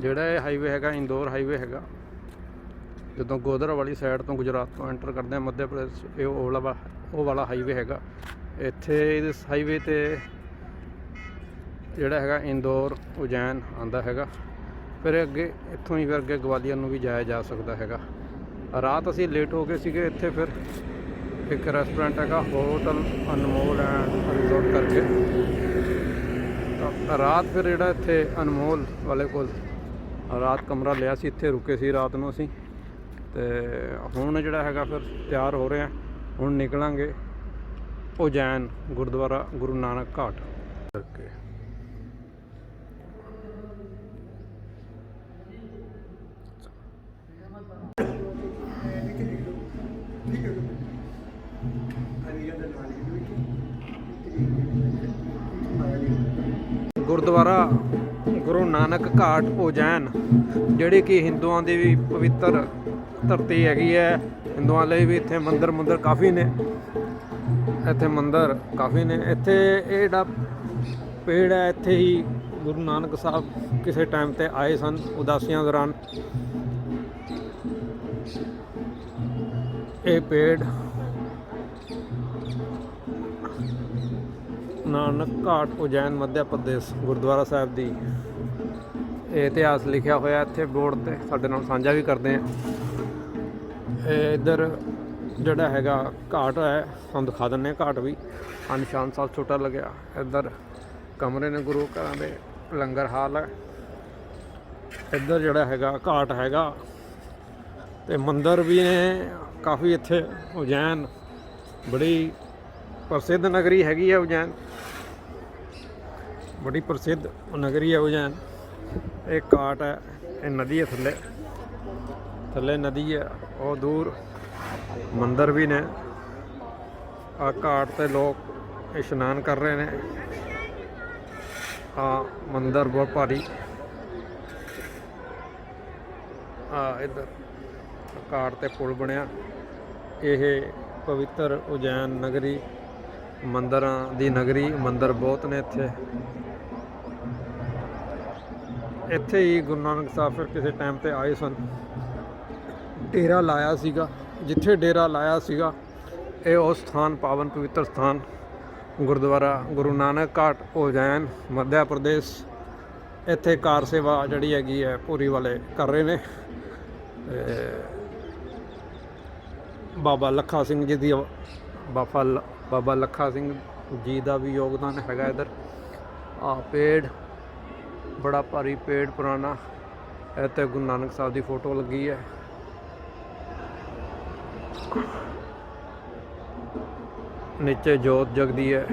ਜਿਹੜਾ ਇਹ ਹਾਈਵੇ ਹੈਗਾ, ਇੰਦੌਰ ਹਾਈਵੇ ਹੈਗਾ, ਜਦੋਂ ਗੋਦਰ ਵਾਲੀ ਸਾਈਡ ਤੋਂ ਗੁਜਰਾਤ ਤੋਂ ਐਂਟਰ ਕਰਦੇ ਆ ਮੱਧ ਪ੍ਰਦੇਸ਼ ਇਹ ਉਹ ਵਾਲਾ ਉਹ ਵਾਲਾ ਹਾਈਵੇ ਹੈਗਾ। ਇੱਥੇ ਇਸ ਹਾਈਵੇ ਤੇ ਜਿਹੜਾ ਹੈਗਾ, ਇੰਦੌਰ, ਉਜੈਨ ਆਂਦਾ ਹੈਗਾ। ਫਿਰ ਅੱਗੇ, ਇੱਥੋਂ ਹੀ ਫਿਰ ਅੱਗੇ ਗਵਾਲੀਅਰ ਨੂੰ ਵੀ ਜਾਇਆ ਜਾ ਸਕਦਾ ਹੈਗਾ। ਰਾਤ ਅਸੀਂ ਲੇਟ ਹੋ ਗਏ ਸੀਗੇ, ਇੱਥੇ ਫਿਰ ਇੱਕ ਰੈਸਟੋਰੈਂਟ ਹੈਗਾ ਹੋਟਲ ਅਨਮੋਲ ਐਂਡ ਰਿਜ਼ੋਰਟ ਕਰਕੇ। ਰਾਤ ਫਿਰ ਜਿਹੜਾ ਇੱਥੇ ਅਨਮੋਲ ਵਾਲੇ ਕੋਲ ਰਾਤ ਕਮਰਾ ਲਿਆ ਸੀ, ਇੱਥੇ ਰੁਕੇ ਸੀ ਰਾਤ ਨੂੰ ਅਸੀਂ। ਤੇ ਹੁਣ ਜਿਹੜਾ ਹੈਗਾ ਫਿਰ ਤਿਆਰ ਹੋ ਰਹੇ ਆ। ਹੁਣ ਨਿਕਲਾਂਗੇ ਉਜੈਨ ਗੁਰਦੁਆਰਾ ਗੁਰੂ ਨਾਨਕ ਘਾਟ। ਕਰਕੇ। ਗੁਰਦੁਆਰਾ ਗੁਰੂ ਨਾਨਕ ਘਾਟ ਉਜੈਨ ਜਿਹੜੀ ਕਿ ਹਿੰਦੂਆਂ ਦੀ ਵੀ ਪਵਿੱਤਰ ਧਰਤੀ ਹੈਗੀ ਹੈ। ਹਿੰਦੂਆਂ ਲਈ ਵੀ ਇੱਥੇ ਮੰਦਰ ਮੰਦਿਰ ਕਾਫੀ ਨੇ। ਇੱਥੇ ਮੰਦਰ ਕਾਫੀ ਨੇ। ਇੱਥੇ ਇਹ ਜਿਹੜਾ ਪੇੜ ਹੈ, ਇੱਥੇ ਹੀ ਗੁਰੂ ਨਾਨਕ ਸਾਹਿਬ ਕਿਸੇ ਟਾਈਮ ਤੇ ਆਏ ਸਨ, ਉਦਾਸੀਆਂ ਦੌਰਾਨ। ਇਹ ਪੇੜ ਨਾਨਕ ਘਾਟ ਉਜੈਨ ਮੱਧ ਪ੍ਰਦੇਸ਼, ਗੁਰਦੁਆਰਾ ਸਾਹਿਬ ਦੀ ਇਹ ਇਤਿਹਾਸ ਲਿਖਿਆ ਹੋਇਆ ਇੱਥੇ ਬੋਰਡ ਤੇ। ਸਾਡੇ ਨਾਲ ਸਾਂਝਾ ਵੀ ਕਰਦੇ ਆ ਇਹ ਇੱਧਰ ਜਿਹੜਾ ਹੈਗਾ ਘਾਟ ਹੈ, ਤੁਹਾਨੂੰ ਦਿਖਾ ਦਿੰਨੇ ਹਾਂ ਘਾਟ ਵੀ। ਆਹ ਨਿਸ਼ਾਨ ਸਾਹਿਬ ਛੋਟਾ ਲੱਗਿਆ। ਇੱਧਰ ਕਮਰੇ ਨੇ ਗੁਰੂ ਘਰਾਂ ਦੇ, ਲੰਗਰ ਹਾਲ ਹੈ। ਇੱਧਰ ਜਿਹੜਾ ਹੈਗਾ ਘਾਟ ਹੈਗਾ ਤੇ ਮੰਦਰ ਵੀ ਨੇ, ਕਾਫੀ ਇੱਥੇ ਉਜੈਨ, ਬੜੀ ਪ੍ਰਸਿੱਧ ਨਗਰੀ ਹੈਗੀ ਹੈ ਉਜੈਨ। ਬੜੀ ਪ੍ਰਸਿੱਧ ਨਗਰੀ ਹੈ ਉਜੈਨ ਇਹ ਘਾਟ ਹੈ ਇਹ ਨਦੀ ਹੈ ਥੱਲੇ। ਥੱਲੇ ਨਦੀ ਹੈ ਉਹ ਦੂਰ ਮੰਦਰ ਵੀ ਨੇ। ਆ ਘਾਟ ਤੇ ਲੋਕ ਇਸ਼ਨਾਨ ਕਰ ਰਹੇ ਨੇ। ਆ ਮੰਦਰ ਬਹੁਤ ਭਾਰੀ। ਆ ਇੱਧਰ ਘਾਟ ਤੇ ਪੁਲ ਬਣਿਆ। ਇਹ ਪਵਿੱਤਰ ਉਜੈਨ ਨਗਰੀ, ਮੰਦਰਾਂ ਦੀ ਨਗਰੀ, ਮੰਦਰ ਬਹੁਤ ਨੇ ਇੱਥੇ। ਇੱਥੇ ਹੀ ਗੁਰੂ ਨਾਨਕ ਸਾਹਿਬ ਫਿਰ ਕਿਸੇ ਟਾਈਮ ਤੇ ਆਏ ਸਨ। ਡੇਰਾ ਲਾਇਆ ਸੀਗਾ। ਜਿੱਥੇ ਡੇਰਾ ਲਾਇਆ ਸੀਗਾ, ਇਹ ਉਹ ਸਥਾਨ, ਪਾਵਨ ਪਵਿੱਤਰ ਸਥਾਨ, ਗੁਰਦੁਆਰਾ ਗੁਰੂ ਨਾਨਕ ਘਾਟ ਉਜੈਨ ਮੱਧਿਆ ਪ੍ਰਦੇਸ਼, ਇੱਥੇ ਕਾਰ ਸੇਵਾ ਜਿਹੜੀ ਹੈਗੀ ਹੈ, ਪੂਰੀ ਵਾਲੇ ਕਰ ਰਹੇ ਨੇ। ਤੇ ਬਾਬਾ ਲੱਖਾ ਸਿੰਘ ਜੀ ਦੀ ਬਾਬਾ ਲ- ਬਾਬਾ ਲੱਖਾ ਸਿੰਘ ਜੀ ਦਾ ਵੀ ਯੋਗਦਾਨ ਹੈਗਾ ਇਧਰ। ਆ ਪੇੜ ਬੜਾ ਭਾਰੀ ਪੇੜ ਪੁਰਾਣਾ। ਇੱਥੇ ਗੁਰੂ ਨਾਨਕ ਸਾਹਿਬ ਦੀ ਫੋਟੋ ਲੱਗੀ ਹੈ। ਨੀਚੇ ਜੋਤ ਜਗਦੀ ਹੈ।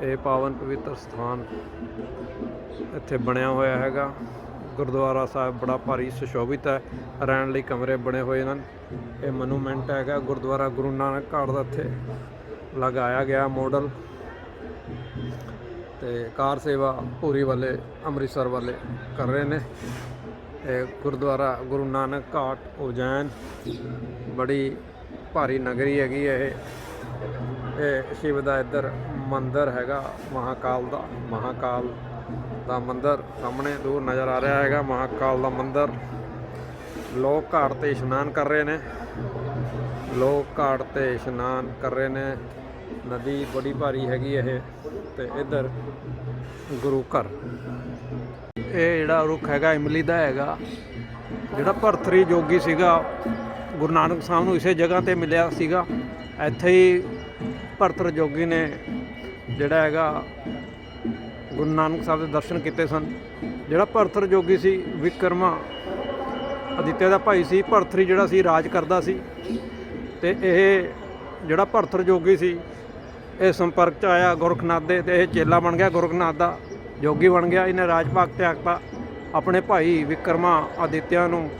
ਇਹ ਪਾਵਨ ਪਵਿੱਤਰ ਸਥਾਨ ਇੱਥੇ ਬਣਿਆ ਹੋਇਆ ਹੈਗਾ। ਗੁਰਦੁਆਰਾ ਸਾਹਿਬ ਬੜਾ ਭਾਰੀ ਸੁਸ਼ੋਭਿਤ ਹੈ। ਰਹਿਣ ਲਈ ਕਮਰੇ ਬਣੇ ਹੋਏ ਹਨ। ਇਹ ਮਨੂਮੈਂਟ ਹੈਗਾ ਗੁਰਦੁਆਰਾ ਗੁਰੂ ਨਾਨਕ ਘਾਟ ਦਾ ਇੱਥੇ ਲਗਾਇਆ ਗਿਆ ਮਾਡਲ ਤੇ ਕਾਰ ਸੇਵਾ ਭੂਰੀ ਵਾਲੇ, ਅੰਮ੍ਰਿਤਸਰ ਵਾਲੇ ਕਰ ਰਹੇ ਨੇ। ਇਹ ਗੁਰਦੁਆਰਾ ਗੁਰੂ ਨਾਨਕ ਘਾਟ ਉਜੈਨ, ਬੜੀ ਭਾਰੀ ਨਗਰੀ ਹੈਗੀ ਹੈ ਇਹ। ਇਹ ਸ਼ਿਵ ਦਾ ਇੱਧਰ ਮੰਦਿਰ ਹੈਗਾ, ਮਹਾਕਾਲ ਦਾ ਮਹਾਕਾਲ ਦਾ ਮੰਦਿਰ ਸਾਹਮਣੇ ਦੂਰ ਨਜ਼ਰ ਆ ਰਿਹਾ ਹੈਗਾ, ਮਹਾਕਾਲ ਦਾ ਮੰਦਿਰ। ਲੋਕ ਘਾਟ ਤੇ ਇਸ਼ਨਾਨ ਕਰ ਰਹੇ ਨੇ। ਲੋਕ ਘਾਟ ਤੇ ਇਸ਼ਨਾਨ ਕਰ ਰਹੇ ਨੇ। ਨਦੀ ਬੜੀ ਭਾਰੀ ਹੈਗੀ ਇਹ ਤੇ ਇੱਧਰ ਗੁਰੂ ਘਰ। ਇਹ ਜਿਹੜਾ ਰੁੱਖ ਹੈਗਾ, ਇਮਲੀ ਦਾ ਹੈਗਾ, ਜਿਹੜਾ ਭਰਤਰੀ ਜੋਗੀ ਸੀਗਾ, ਗੁਰੂ ਨਾਨਕ ਸਾਹਿਬ ਨੂੰ ਇਸੇ ਜਗ੍ਹਾ ਤੇ ਮਿਲਿਆ ਸੀਗਾ। ਇੱਥੇ ਹੀ ਭਰਤਰ ਜੋਗੀ ਨੇ ਜਿਹੜਾ ਹੈਗਾ, ਗੁਰੂ ਨਾਨਕ ਸਾਹਿਬ ਦੇ ਦਰਸ਼ਨ ਕੀਤੇ ਸਨ। ਜਿਹੜਾ ਭਰਤਰ ਜੋਗੀ ਸੀ, ਵਿਕਰਮਾ ਅਦਿੱਤਿਆ ਦਾ ਭਾਈ ਸੀ ਭਰਤਰੀ ਜਿਹੜਾ ਸੀ, ਰਾਜ ਕਰਦਾ ਸੀ। ਤੇ ਇਹ ਜਿਹੜਾ ਭਰਤਰ ਜੋਗੀ ਸੀ ਇਹ ਸੰਪਰਕ ਚ ਆਇਆ ਗੁਰਖਨਾਥ ਦੇ ਤੇ ਇਹ ਚੇਲਾ ਬਣ ਗਿਆ ਗੁਰਖਨਾਥ ਦਾ, ਜੋਗੀ ਬਣ ਗਿਆ। ਇਹਨੇ ਰਾਜ ਭਾਗ ਤਿਆਗਤਾ ਆਪਣੇ ਭਾਈ ਵਿਕਰਮਾ ਆਦਿੱਤਿਆ ਨੂੰ,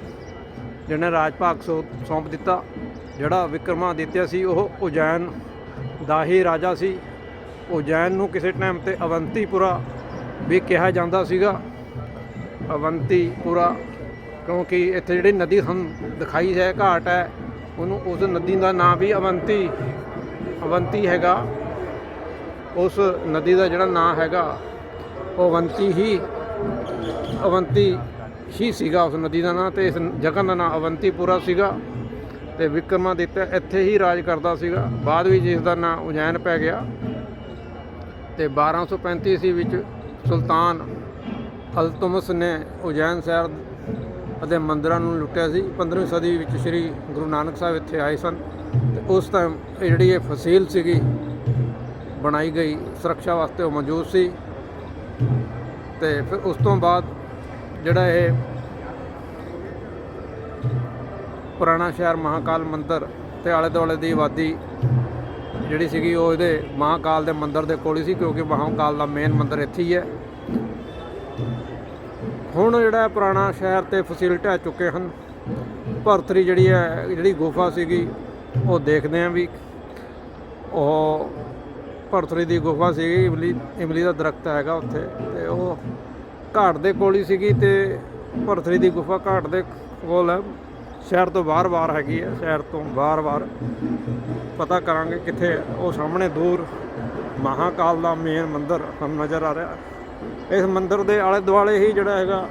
ਜਿਹਨੇ ਰਾਜ ਭਾਗ ਸੌ- ਸੌਂਪ ਦਿੱਤਾ। ਜਿਹੜਾ ਵਿਕਰਮਾ ਆਦਿਤਿਆ ਸੀ, ਉਹ ਉਜੈਨ ਦਾ ਹੀ ਰਾਜਾ ਸੀ। ਉਜੈਨ ਨੂੰ ਕਿਸੇ ਟਾਈਮ ਤੇ ਅਵੰਤੀਪੁਰਾ ਵੀ ਕਿਹਾ ਜਾਂਦਾ ਸੀਗਾ। ਅਵੰਤੀਪੁਰਾ, ਕਿਉਂਕਿ ਇੱਥੇ ਜਿਹੜੀ ਨਦੀ ਸਾਨੂੰ ਦਿਖਾਈ ਹੈ, ਘਾਟ ਹੈ, ਉਹਨੂੰ ਉਸ ਨਦੀ ਦਾ ਨਾਮ ਵੀ ਅਵੰਤੀ ਅਵੰਤੀ ਹੈਗਾ। ਉਸ ਨਦੀ ਦਾ ਜਿਹੜਾ ਨਾਂ ਹੈਗਾ ਅਵੰਤੀ ਹੀ ਅਵੰਤੀ ਹੀ ਸੀਗਾ ਉਸ ਨਦੀ ਦਾ ਨਾਂ ਤੇ ਇਸ ਜਗ੍ਹਾ ਦਾ ਨਾਂ ਅਵੰਤੀਪੁਰਾ ਸੀਗਾ ਤੇ ਵਿਕਰਮਾਦਿੱਤਿਆ ਇੱਥੇ ਹੀ ਰਾਜ ਕਰਦਾ ਸੀਗਾ। ਬਾਅਦ ਵਿੱਚ ਇਸ ਦਾ ਨਾਂ ਉਜੈਨ ਪੈ ਗਿਆ ਤੇ 1235 ਈਸਵੀ ਵਿੱਚ ਸੁਲਤਾਨ ਅਲਤਮਸ ਨੇ ਉਜੈਨ ਸ਼ਹਿਰ ਅਤੇ ਮੰਦਰਾਂ ਨੂੰ ਲੁੱਟਿਆ ਸੀ। 15ਵੀਂ ਸਦੀ ਵਿੱਚ ਸ੍ਰੀ ਗੁਰੂ ਨਾਨਕ ਸਾਹਿਬ ਇੱਥੇ ਆਏ ਸਨ ਤੇ ਉਸ ਟਾਈਮ ਇਹ ਜਿਹੜੀ ਇਹ ਫਸੀਲ ਸੀਗੀ ਬਣਾਈ ਗਈ ਸੁਰੱਖਿਆ ਵਾਸਤੇ ਉਹ ਮੌਜੂਦ ਸੀ। ਤੇ ਫਿਰ ਉਸ ਤੋਂ ਬਾਅਦ ਜਿਹੜਾ ਇਹ ਪੁਰਾਣਾ ਸ਼ਹਿਰ ਮਹਾਕਾਲ ਮੰਦਿਰ ਤੇ ਆਲੇ ਦੁਆਲੇ ਦੀ ਆਬਾਦੀ ਜਿਹੜੀ ਸੀਗੀ ਉਹ ਇਹਦੇ ਮਹਾਕਾਲ ਦੇ ਮੰਦਿਰ ਦੇ ਕੋਲ ਹੀ ਸੀ ਕਿਉਂਕਿ ਮਹਾਕਾਲ ਦਾ ਮੇਨ ਮੰਦਿਰ ਇੱਥੇ ਹੀ ਹੈ। ਹੁਣ ਜਿਹੜਾ ਪੁਰਾਣਾ ਸ਼ਹਿਰ ਤੇ ਫਸੀਲ ਢਹਿ ਚੁੱਕੇ ਹਨ। ਭਰਤਰੀ ਜਿਹੜੀ ਹੈ, ਜਿਹੜੀ ਗੁਫਾ ਸੀਗੀ, ਉਹ ਦੇਖਦੇ ਆਂ ਵੀ ਉਹ ਭਰਤਰੀ ਦੀ ਗੁਫਾ ਸੀਗੀ, ਇਮਲੀ ਇਮਲੀ ਦਾ ਦਰਖਤ ਹੈਗਾ ਉੱਥੇ, ਤੇ ਉਹ ਘਾਟ ਦੇ ਕੋਲ ਹੀ ਸੀਗੀ ਤੇ ਭਰਤਰੀ ਦੀ ਗੁਫਾ ਘਾਟ ਦੇ ਕੋਲ ਹੈ। ਸ਼ਹਿਰ ਤੋਂ ਬਾਹਰ-ਬਾਹਰ ਹੈਗੀ ਹੈ, ਸ਼ਹਿਰ ਤੋਂ ਬਾਹਰ-ਬਾਹਰ ਪਤਾ ਕਰਾਂਗੇ ਕਿੱਥੇ ਉਹ ਸਾਹਮਣੇ ਦੂਰ ਮਹਾਕਾਲ ਦਾ ਮੇਨ ਮੰਦਿਰ ਸਾਨੂੰ ਨਜ਼ਰ ਆ ਰਿਹਾ। ਇਸ ਮੰਦਿਰ ਦੇ ਆਲੇ ਦੁਆਲੇ ਹੀ ਜਿਹੜਾ ਹੈਗਾ,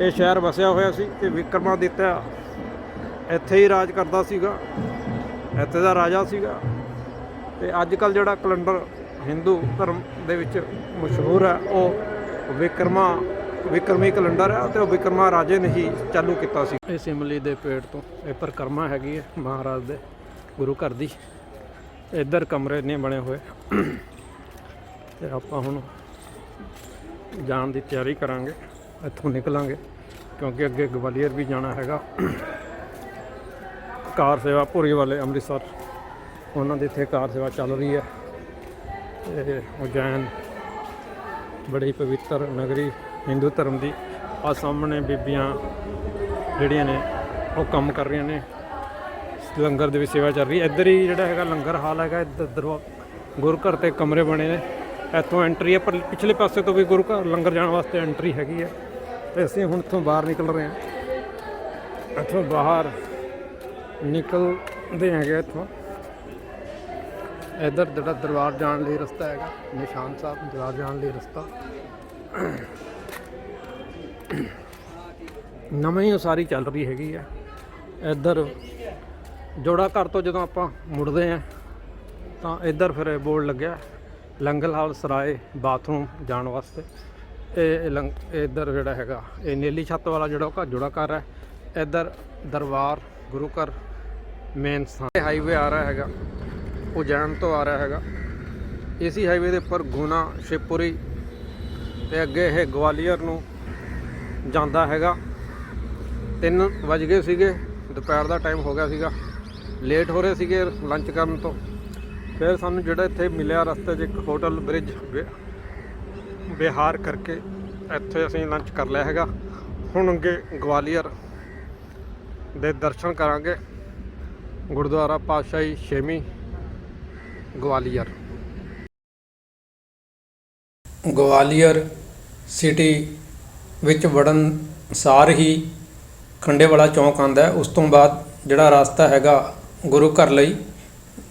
ਇਹ ਸ਼ਹਿਰ ਵਸਿਆ ਹੋਇਆ ਸੀ ਤੇ ਵਿਕਰਮਾਦਿੱਤਿਆ ਇੱਥੇ ਹੀ ਰਾਜ ਕਰਦਾ ਸੀਗਾ। ਇੱਥੇ ਦਾ ਰਾਜਾ ਸੀਗਾ। ਤੇ ਅੱਜ ਕੱਲ ਜਿਹੜਾ ਕੈਲੰਡਰ ਹਿੰਦੂ ਧਰਮ ਦੇ ਵਿੱਚ ਮਸ਼ਹੂਰ ਹੈ, ਉਹ ਵਿਕਰਮਾ, ਵਿਕਰਮੀ ਕੈਲੰਡਰ ਹੈ ਤੇ ਉਹ ਵਿਕਰਮਾ ਰਾਜੇ ਨੇ ਹੀ ਚਾਲੂ ਕੀਤਾ ਸੀ। ਇਸ ਇਮਲੀ ਦੇ ਪੇੜ ਤੋਂ ਇਹ ਪਰਿਕਰਮਾ ਹੈਗੀ ਹੈ, ਮਹਾਰਾਜ ਦੇ ਗੁਰੂ ਘਰ ਦੀ। ਇੱਧਰ ਕਮਰੇ ਨੇ ਬਣੇ ਹੋਏ। ਤੇ ਆਪਾਂ ਹੁਣ ਜਾਣ ਦੀ ਤਿਆਰੀ ਕਰਾਂਗੇ, ਇੱਥੋਂ ਨਿਕਲਾਂਗੇ, ਕਿਉਂਕਿ ਅੱਗੇ ਗਵਾਲੀਅਰ ਵੀ ਜਾਣਾ ਹੈਗਾ। ਕਾਰ ਸੇਵਾ ਭੁਰੀ ਵਾਲੇ ਅੰਮ੍ਰਿਤਸਰ। ਉਹਨਾਂ ਦੀ ਇੱਥੇ ਕਾਰ ਸੇਵਾ ਚੱਲ ਰਹੀ ਹੈ। ਤੇ ਉਜੈਨ ਬੜੀ ਪਵਿੱਤਰ ਨਗਰੀ ਹਿੰਦੂ ਧਰਮ ਦੀ ਆ ਸਾਹਮਣੇ ਬੀਬੀਆਂ ਜਿਹੜੀਆਂ ਨੇ ਉਹ ਕੰਮ ਕਰ ਰਹੀਆਂ ਨੇ। ਲੰਗਰ ਦੀ ਵੀ ਸੇਵਾ ਚੱਲ ਰਹੀ ਹੈ। ਇੱਧਰ ਹੀ ਜਿਹੜਾ ਹੈਗਾ ਲੰਗਰ ਹਾਲ ਹੈਗਾ, ਇੱਧਰ ਦਰਵਾ ਗੁਰੂ ਘਰ ਤੇ ਕਮਰੇ ਬਣੇ ਨੇ। ਇੱਥੋਂ ਐਂਟਰੀ ਹੈ, ਪਰ ਪਿਛਲੇ ਪਾਸੇ ਤੋਂ ਵੀ ਗੁਰੂ ਘਰ ਲੰਗਰ ਜਾਣ ਵਾਸਤੇ ਐਂਟਰੀ ਹੈਗੀ ਹੈ। ਤੇ ਅਸੀਂ ਹੁਣ ਇੱਥੋਂ ਬਾਹਰ ਨਿਕਲ ਰਹੇ ਹਾਂ। ਇੱਥੋਂ ਬਾਹਰ ਨਿਕਲਦੇ ਹੈਗੇ ਇੱਥੋਂ। ਇੱਧਰ ਜਿਹੜਾ ਦਰਬਾਰ ਜਾਣ ਲਈ ਰਸਤਾ ਹੈਗਾ, ਨਿਸ਼ਾਨ ਸਾਹਿਬ ਦਰਬਾਰ ਜਾਣ ਲਈ ਰਸਤਾ। ਨਵੀਂ ਹੀ ਉਸਾਰੀ ਚੱਲ ਰਹੀ ਹੈਗੀ ਆ। ਇੱਧਰ ਜੋੜਾ ਘਰ ਤੋਂ ਜਦੋਂ ਆਪਾਂ ਮੁੜਦੇ ਆ, ਤਾਂ ਇੱਧਰ ਫਿਰ ਬੋਰਡ ਲੱਗਿਆ, ਲੰਗਰ ਹਾਲ ਸਰਾਏ ਬਾਥਰੂਮ ਜਾਣ ਵਾਸਤੇ। ਇਹ ਲੰਗ ਇੱਧਰ ਜਿਹੜਾ ਹੈਗਾ, ਇਹ ਨੀਲੀ ਛੱਤ ਵਾਲਾ ਜਿਹੜਾ ਉਹ ਘਰ, ਜੋੜਾ ਘਰ ਹੈ। ਇੱਧਰ ਦਰਬਾਰ, ਗੁਰੂ ਘਰ ਮੇਨ ਸਥਾਨ। ਹਾਈਵੇ ਆ ਰਿਹਾ ਹੈਗਾ। ਉਜੈਨ ਤੋਂ ਆ ਰਿਹਾ ਹੈਗਾ। ਇਸੀ ਹਾਈਵੇ ਦੇ ਉੱਪਰ ਗੁਨਾ, ਸ਼ਿਵਪੁਰੀ ਤੇ ਅੱਗੇ ਇਹ ਗਵਾਲੀਅਰ ਨੂੰ ਜਾਂਦਾ ਹੈਗਾ। 3 ਵਜ ਗਏ ਸੀਗੇ, ਦੁਪਹਿਰ ਦਾ ਟਾਈਮ ਹੋ ਗਿਆ ਸੀਗਾ। ਲੇਟ ਹੋ ਰਹੇ ਸੀਗੇ ਲੰਚ ਕਰਨ ਤੋਂ। ਫਿਰ ਸਾਨੂੰ ਜਿਹੜਾ ਇੱਥੇ ਮਿਲਿਆ ਰਸਤੇ 'ਚ ਇੱਕ ਹੋਟਲ ਬ੍ਰਿਜ ਵਿ- ਵਿਹਾਰ ਕਰਕੇ ਇੱਥੇ ਅਸੀਂ ਲੰਚ ਕਰ ਲਿਆ ਹੈਗਾ। ਹੁਣ ਅੱਗੇ ਗਵਾਲੀਅਰ ਦੇ ਦਰਸ਼ਨ ਕਰਾਂਗੇ। ਗੁਰਦੁਆਰਾ ਪਾਤਸ਼ਾਹੀ ਛੇਵੀਂ ਗਵਾਲੀਅਰ। ਗਵਾਲੀਅਰ ਸਿਟੀ ਵਿੱਚ ਵੜਨ ਸਾਰ ਹੀ ਖੰਡੇ ਵਾਲਾ ਚੌਂਕ ਆਂਦਾ ਹੈ। ਉਸ ਤੋਂ ਬਾਅਦ ਜਿਹੜਾ ਰਸਤਾ ਹੈਗਾ ਗੁਰੂ ਘਰ ਲਈ,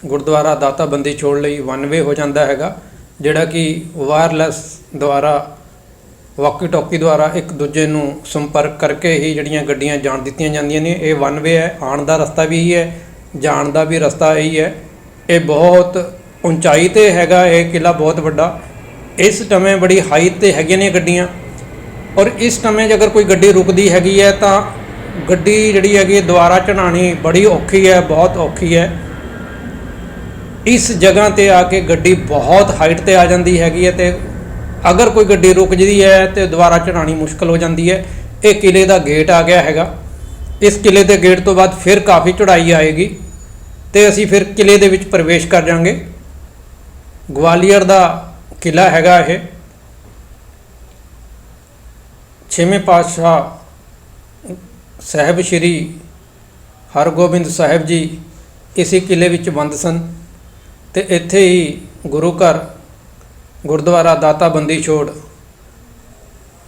ਗੁਰਦੁਆਰਾ ਦਾਤਾ ਬੰਦੀ ਛੋੜ ਲਈ ਵਨ ਵੇ ਹੋ ਜਾਂਦਾ ਹੈਗਾ, ਜਿਹੜਾ ਕਿ ਵਾਇਰਲੈਸ ਦੁਆਰਾ ਵਾਕੀ ਟੋਕੀ ਦੁਆਰਾ ਇੱਕ ਦੂਜੇ ਨੂੰ ਸੰਪਰਕ ਕਰਕੇ ਹੀ ਜਿਹੜੀਆਂ ਗੱਡੀਆਂ ਜਾਣ ਦਿੱਤੀਆਂ ਜਾਂਦੀਆਂ ਨੇ। ਇਹ ਵਨ ਵੇ ਹੈ। ਆਉਣ ਦਾ ਰਸਤਾ ਵੀ ਇਹੀ ਹੈ, ਜਾਣ ਦਾ ਵੀ ਰਸਤਾ ਇਹੀ ਹੈ। ਇਹ ਬਹੁਤ ਉਚਾਈ ਤੇ ਹੈਗਾ ਇਹ ਕਿਲਾ ਬਹੁਤ ਵੱਡਾ। ਇਸ ਸਮੇਂ ਬੜੀ ਹਾਈਟ ਤੇ ਹੈਗੀਆਂ ਨੇ ਗੱਡੀਆਂ। ਔਰ ਇਸ ਸਮੇਂ 'ਚ ਅਗਰ ਕੋਈ ਗੱਡੀ ਰੁਕਦੀ ਹੈਗੀ ਹੈ ਤਾਂ ਗੱਡੀ ਜਿਹੜੀ ਹੈਗੀ ਹੈ ਦੁਬਾਰਾ ਚੜਾਉਣੀ ਬੜੀ ਔਖੀ ਹੈ, ਬਹੁਤ ਔਖੀ ਹੈ। ਇਸ ਜਗ੍ਹਾ ਤੇ ਆ ਕੇ ਗੱਡੀ ਬਹੁਤ ਹਾਈਟ ਤੇ ਆ ਜਾਂਦੀ ਹੈਗੀ ਹੈ ਤੇ ਅਗਰ ਕੋਈ ਗੱਡੀ ਰੁਕ ਜਾਂਦੀ ਹੈ ਤੇ ਦੁਬਾਰਾ ਚੜਾਉਣੀ ਮੁਸ਼ਕਲ ਹੋ ਜਾਂਦੀ ਹੈ। ਇਹ ਕਿਲੇ ਦਾ ਗੇਟ ਆ ਗਿਆ ਹੈਗਾ। ਇਸ ਕਿਲੇ ਦੇ ਗੇਟ ਤੋਂ ਬਾਅਦ ਫਿਰ ਕਾਫੀ ਚੜਾਈ ਆਏਗੀ। ਤੇ ਅਸੀਂ ਫਿਰ ਕਿਲੇ ਦੇ ਵਿੱਚ ਪ੍ਰਵੇਸ਼ ਕਰ ਜਾਾਂਗੇ ਗਵਾਲੀਅਰ ਦਾ ਕਿਲਾ ਹੈਗਾ ਇਹ। ਛੇਵੇਂ ਪਾਤਸ਼ਾਹ ਸਾਹਿਬ ਸ੍ਰੀ ਹਰਗੋਬਿੰਦ ਸਾਹਿਬ ਜੀ ਇਸੇ ਕਿਲੇ ਵਿੱਚ ਬੰਦ ਸਨ ਤੇ ਇੱਥੇ ਹੀ ਗੁਰੂ ਘਰ ਗੁਰਦੁਆਰਾ ਦਾਤਾ ਬੰਦੀ ਛੋੜ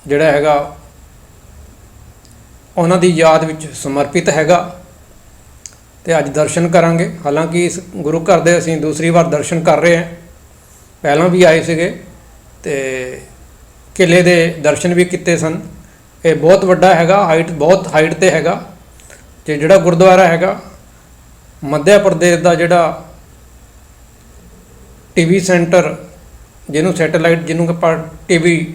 ਜਿਹੜਾ ਹੈਗਾ, ਉਹਨਾਂ ਦੀ ਯਾਦ ਵਿੱਚ ਸਮਰਪਿਤ ਹੈਗਾ। ਤੇ ਅੱਜ ਦਰਸ਼ਨ ਕਰਾਂਗੇ। ਹਾਲਾਂਕਿ ਇਸ ਗੁਰੂ ਘਰ ਦੇ ਅਸੀਂ ਦੂਸਰੀ ਵਾਰ ਦਰਸ਼ਨ ਕਰ ਰਹੇ ਹਾਂ। ਪਹਿਲਾਂ ਵੀ ਆਏ ਸੀਗੇ ਤੇ ਕਿਲੇ ਦੇ ਦਰਸ਼ਨ ਵੀ ਕੀਤੇ ਸਨ। ਇਹ ਬਹੁਤ ਵੱਡਾ ਹੈਗਾ ਹਾਈਟ ਬਹੁਤ ਹਾਈਟ ਤੇ ਹੈਗਾ। ਤੇ ਜਿਹੜਾ ਗੁਰਦੁਆਰਾ ਹੈਗਾ ਮੱਧ ਪ੍ਰਦੇਸ਼ ਦਾ ਜਿਹੜਾ ਟੀਵੀ ਸੈਂਟਰ, ਜਿਹਨੂੰ ਸੈਟੇਲਾਈਟ, ਜਿਹਨੂੰ ਆਪਾਂ ਟੀਵੀ,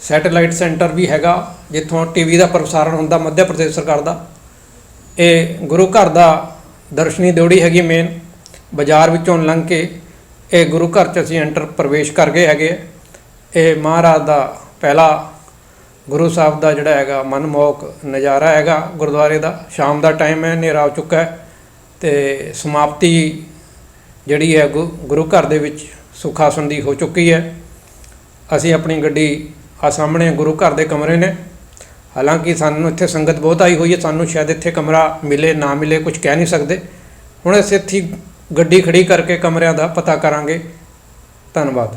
ਸੈਟੇਲਾਈਟ ਸੈਂਟਰ ਵੀ ਹੈਗਾ, ਜਿੱਥੋਂ ਟੀਵੀ ਦਾ ਪ੍ਰਸਾਰਣ ਹੁੰਦਾ ਮੱਧ ਪ੍ਰਦੇਸ਼ ਸਰਕਾਰ ਦਾ। ਇਹ ਗੁਰੂ ਘਰ ਦਾ ਦਰਸ਼ਨੀ ਦਿਉੜੀ ਹੈਗੀ ਮੇਨ ਬਾਜ਼ਾਰ ਵਿੱਚੋਂ ਲੰਘ ਕੇ ਇਹ ਗੁਰੂ ਘਰ ਚ ਅਸੀਂ ਐਂਟਰ ਪ੍ਰਵੇਸ਼ ਕਰ ਗਏ ਹੈਗੇ ਇਹ ਮਹਾਰਾਜ ਦਾ ਪਹਿਲਾ ਗੁਰੂ ਸਾਹਿਬ ਦਾ ਜਿਹੜਾ ਹੈਗਾ ਮਨਮੋਹਕ ਨਜ਼ਾਰਾ ਹੈਗਾ ਗੁਰਦੁਆਰੇ ਦਾ। ਸ਼ਾਮ ਦਾ ਟਾਈਮ ਹੈ, ਹਨੇਰਾ ਹੋ ਚੁੱਕਾ ਹੈ ਤੇ ਸਮਾਪਤੀ ਜਿਹੜੀ ਹੈ ਗੁ- ਗੁਰੂ ਘਰ ਦੇ ਵਿੱਚ ਸੁਖਾਸਨ ਦੀ ਹੋ ਚੁੱਕੀ ਹੈ। ਅਸੀਂ ਆਪਣੀ ਗੱਡੀ ਆ ਸਾਹਮਣੇ ਗੁਰੂ ਘਰ ਦੇ ਕਮਰੇ ਨੇ। ਹਾਲਾਂਕਿ ਸਾਨੂੰ ਇੱਥੇ ਸੰਗਤ ਬਹੁਤ ਆਈ ਹੋਈ ਹੈ, ਸਾਨੂੰ ਸ਼ਾਇਦ ਇੱਥੇ ਕਮਰਾ ਮਿਲੇ, ਨਾ ਮਿਲੇ ਕੁਝ ਕਹਿ ਨਹੀਂ ਸਕਦੇ। ਹੁਣ ਅਸੀਂ ਇੱਥੇ ਗੱਡੀ ਖੜੀ ਕਰਕੇ ਕਮਰਿਆਂ ਦਾ ਪਤਾ ਕਰਾਂਗੇ। ਧੰਨਵਾਦ।